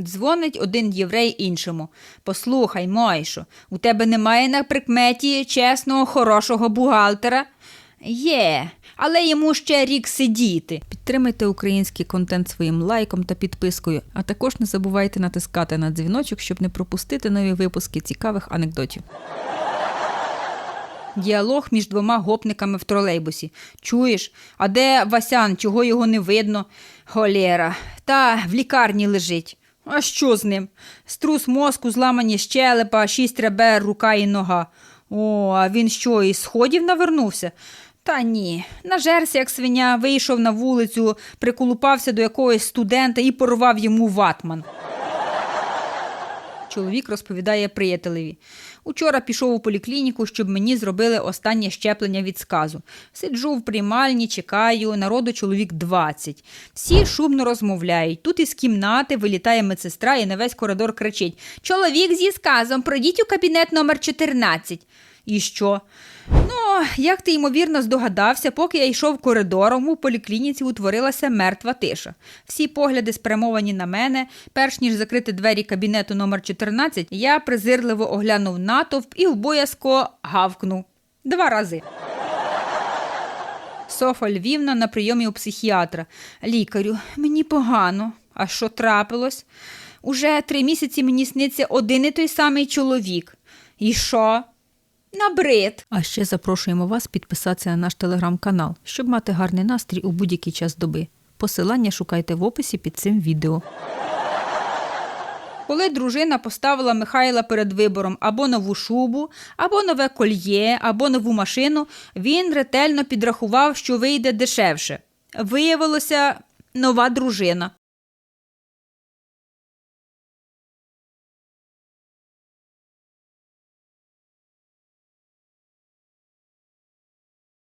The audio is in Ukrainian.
Дзвонить один єврей іншому. Послухай, Мойшо, у тебе немає на прикметі чесного, хорошого бухгалтера? Є, але йому ще рік сидіти. Підтримайте український контент своїм лайком та підпискою, а також не забувайте натискати на дзвіночок, щоб не пропустити нові випуски цікавих анекдотів. Діалог між двома гопниками в тролейбусі. Чуєш, а де Васян, чого його не видно? Холєра, та в лікарні лежить. А що з ним? Струс мозку, зламані щелепа, шість ребер, рука і нога. О, а він що, із сходів навернувся? Та ні, нажерся, як свиня, вийшов на вулицю, приколупався до якогось студента і порвав йому ватман. Чоловік розповідає приятелеві. Учора пішов у поліклініку, щоб мені зробили останнє щеплення від сказу. Сиджу в приймальні, чекаю, народу чоловік 20. Всі шумно розмовляють. Тут із кімнати вилітає медсестра і на весь коридор кричить: Чоловік зі сказом, пройдіть у кабінет номер 14. І що? Ну, як ти ймовірно здогадався, поки я йшов коридором, у поліклініці утворилася мертва тиша. Всі погляди спрямовані на мене. Перш ніж закрити двері кабінету номер 14, я презирливо оглянув натовп і вбоязко гавкнув. Два рази. Софа Львівна на прийомі у психіатра. Лікарю, мені погано. А що трапилось? Уже три місяці мені сниться один і той самий чоловік. І що? Набрид. А ще запрошуємо вас підписатися на наш телеграм-канал, щоб мати гарний настрій у будь-який час доби. Посилання шукайте в описі під цим відео. Коли дружина поставила Михайла перед вибором або нову шубу, або нове кольє, або нову машину, він ретельно підрахував, що вийде дешевше. Виявилося нова дружина.